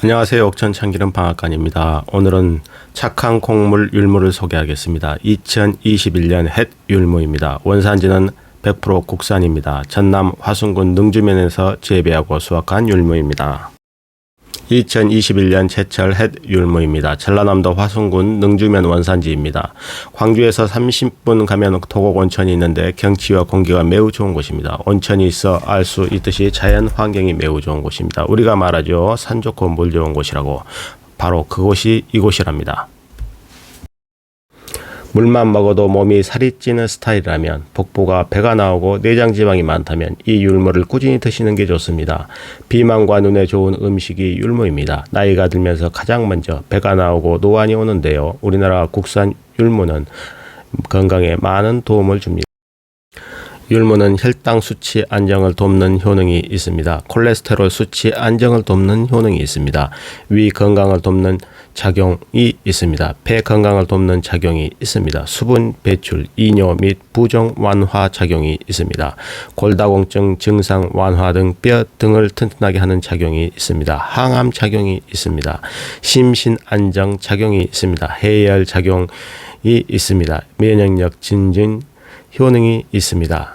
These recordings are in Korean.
안녕하세요. 옥천 참기름 방앗간입니다. 오늘은 착한 콩물 율무를 소개하겠습니다. 2021년 햇 율무입니다. 원산지는 100% 국산입니다. 전남 화순군 능주면에서 재배하고 수확한 율무입니다. 2021년 제철 햇 율무입니다. 전라남도 화순군 능주면 원산지입니다. 광주에서 30분 가면 도곡 온천이 있는데 경치와 공기가 매우 좋은 곳입니다. 온천이 있어 알 수 있듯이 자연 환경이 매우 좋은 곳입니다. 우리가 말하죠. 산 좋고 물 좋은 곳이라고. 바로 그곳이 이곳이랍니다. 물만 먹어도 몸이 살이 찌는 스타일이라면 복부가 배가 나오고 내장 지방이 많다면 이 율무를 꾸준히 드시는 게 좋습니다. 비만과 눈에 좋은 음식이 율무입니다. 나이가 들면서 가장 먼저 배가 나오고 노안이 오는데요. 우리나라 국산 율무는 건강에 많은 도움을 줍니다. 율무는 혈당 수치 안정을 돕는 효능이 있습니다. 콜레스테롤 수치 안정을 돕는 효능이 있습니다. 위 건강을 돕는 작용이 있습니다. 폐 건강을 돕는 작용이 있습니다. 수분 배출, 이뇨 및 부종 완화 작용이 있습니다. 골다공증 증상 완화 등 뼈 등을 튼튼하게 하는 작용이 있습니다. 항암 작용이 있습니다. 심신 안정 작용이 있습니다. 해열 작용이 있습니다. 면역력 증진 효능이 있습니다.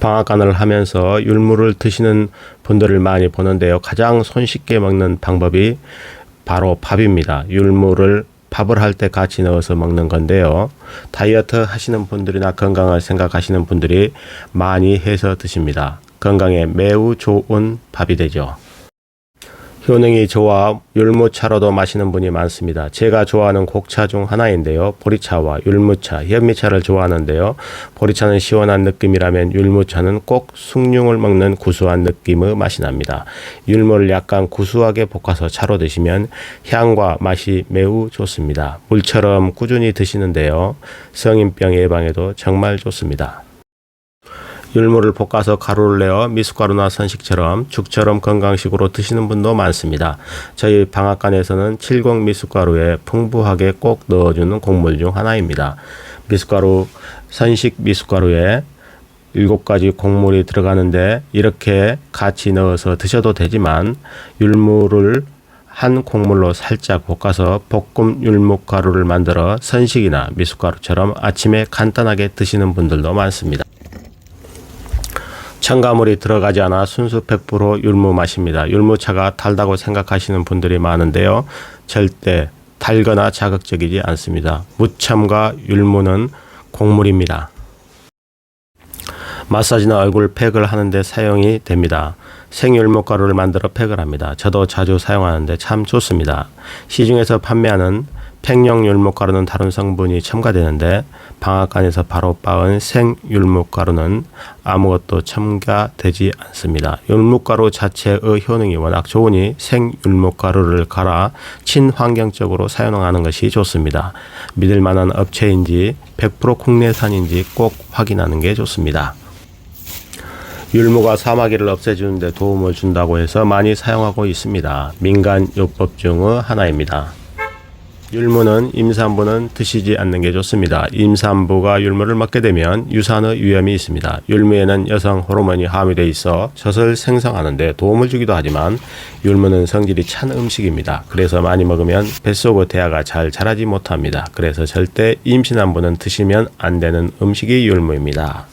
방앗간을 하면서 율무를 드시는 분들을 많이 보는데요. 가장 손쉽게 먹는 방법이 바로 밥입니다. 율무를 밥을 할 때 같이 넣어서 먹는 건데요. 다이어트 하시는 분들이나 건강을 생각하시는 분들이 많이 해서 드십니다. 건강에 매우 좋은 밥이 되죠. 효능이 좋아 율무차로도 마시는 분이 많습니다. 제가 좋아하는 곡차 중 하나인데요. 보리차와 율무차, 현미차를 좋아하는데요. 보리차는 시원한 느낌이라면 율무차는 꼭 숭늉을 먹는 구수한 느낌의 맛이 납니다. 율무를 약간 구수하게 볶아서 차로 드시면 향과 맛이 매우 좋습니다. 물처럼 꾸준히 드시는데요. 성인병 예방에도 정말 좋습니다. 율무를 볶아서 가루를 내어 미숫가루나 선식처럼 죽처럼 건강식으로 드시는 분도 많습니다. 저희 방앗간에서는 70 미숫가루에 풍부하게 꼭 넣어주는 곡물 중 하나입니다. 미숫가루, 선식 미숫가루에 일곱 가지 곡물이 들어가는데 이렇게 같이 넣어서 드셔도 되지만 율무를 한 곡물로 살짝 볶아서 볶음 율무가루를 만들어 선식이나 미숫가루처럼 아침에 간단하게 드시는 분들도 많습니다. 첨가물이 들어가지 않아 순수 100% 율무 맛입니다. 율무차가 달다고 생각하시는 분들이 많은데요. 절대 달거나 자극적이지 않습니다. 무첨가 율무는 곡물입니다. 마사지나 얼굴 팩을 하는데 사용이 됩니다. 생율무 가루를 만들어 팩을 합니다. 저도 자주 사용하는데 참 좋습니다. 시중에서 판매하는 팩용 율무가루는 다른 성분이 첨가되는데 방앗간에서 바로 빻은 생 율무가루는 아무것도 첨가되지 않습니다. 율무가루 자체의 효능이 워낙 좋으니 생 율무가루를 갈아 친환경적으로 사용하는 것이 좋습니다. 믿을 만한 업체인지 100% 국내산인지 꼭 확인하는 게 좋습니다. 율무가 사마귀를 없애주는데 도움을 준다고 해서 많이 사용하고 있습니다. 민간 요법 중의 하나입니다. 율무는 임산부는 드시지 않는 게 좋습니다. 임산부가 율무를 먹게 되면 유산의 위험이 있습니다. 율무에는 여성 호르몬이 함유되어 있어 젖을 생성하는데 도움을 주기도 하지만 율무는 성질이 찬 음식입니다. 그래서 많이 먹으면 뱃속의 대화가 잘 자라지 못합니다. 그래서 절대 임신한 분은 드시면 안 되는 음식이 율무입니다.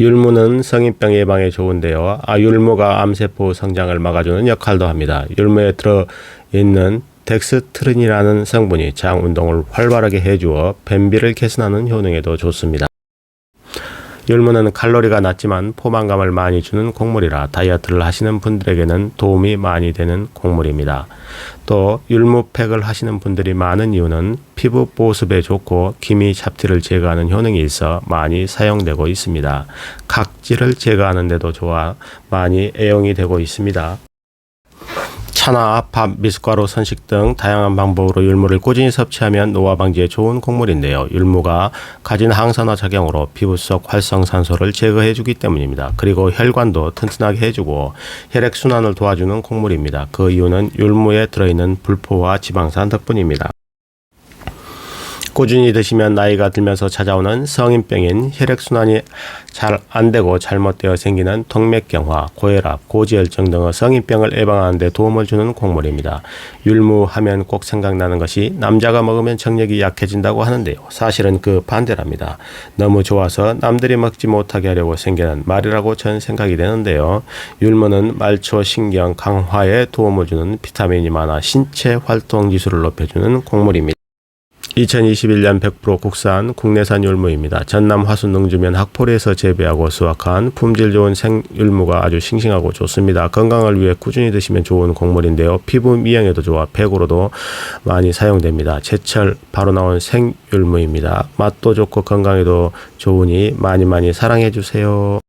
율무는 성인병 예방에 좋은데요. 아, 율무가 암세포 성장을 막아주는 역할도 합니다. 율무에 들어 있는 덱스트린이라는 성분이 장 운동을 활발하게 해주어 변비를 개선하는 효능에도 좋습니다. 율무는 칼로리가 낮지만 포만감을 많이 주는 곡물이라 다이어트를 하시는 분들에게는 도움이 많이 되는 곡물입니다. 또 율무팩을 하시는 분들이 많은 이유는 피부 보습에 좋고 기미 잡티를 제거하는 효능이 있어 많이 사용되고 있습니다. 각질을 제거하는 데도 좋아 많이 애용이 되고 있습니다. 차나 밥, 미숫가루, 선식 등 다양한 방법으로 율무를 꾸준히 섭취하면 노화 방지에 좋은 곡물인데요. 율무가 가진 항산화 작용으로 피부 속 활성산소를 제거해 주기 때문입니다. 그리고 혈관도 튼튼하게 해주고 혈액 순환을 도와주는 곡물입니다. 그 이유는 율무에 들어있는 불포화 지방산 덕분입니다. 꾸준히 드시면 나이가 들면서 찾아오는 성인병인 혈액순환이 잘 안 되고 잘못되어 생기는 동맥경화, 고혈압, 고지혈증 등의 성인병을 예방하는 데 도움을 주는 곡물입니다. 율무하면 꼭 생각나는 것이 남자가 먹으면 정력이 약해진다고 하는데요. 사실은 그 반대랍니다. 너무 좋아서 남들이 먹지 못하게 하려고 생기는 말이라고 전 생각이 되는데요. 율무는 말초 신경 강화에 도움을 주는 비타민이 많아 신체 활동 지수를 높여주는 곡물입니다. 2021년 100% 국산 국내산 율무입니다. 전남 화순 능주면 학포리에서 재배하고 수확한 품질 좋은 생율무가 아주 싱싱하고 좋습니다. 건강을 위해 꾸준히 드시면 좋은 곡물인데요. 피부 미용에도 좋아 백으로도 많이 사용됩니다. 제철 바로 나온 생율무입니다. 맛도 좋고 건강에도 좋으니 많이 많이 사랑해 주세요.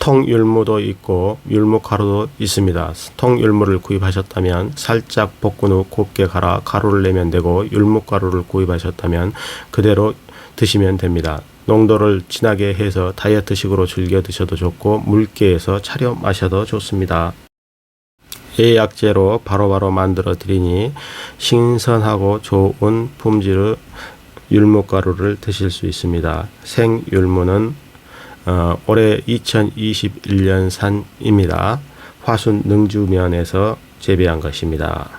통율무도 있고 율무 가루도 있습니다. 통율무를 구입하셨다면 살짝 볶은 후 곱게 갈아 가루를 내면 되고 율무 가루를 구입하셨다면 그대로 드시면 됩니다. 농도를 진하게 해서 다이어트식으로 즐겨 드셔도 좋고 묽게 해서 차려 마셔도 좋습니다. 예약제로 바로바로 만들어 드리니 신선하고 좋은 품질의 율무가루를 드실 수 있습니다. 생율무는 어, 올해 2021년 산입니다. 화순 능주면에서 재배한 것입니다.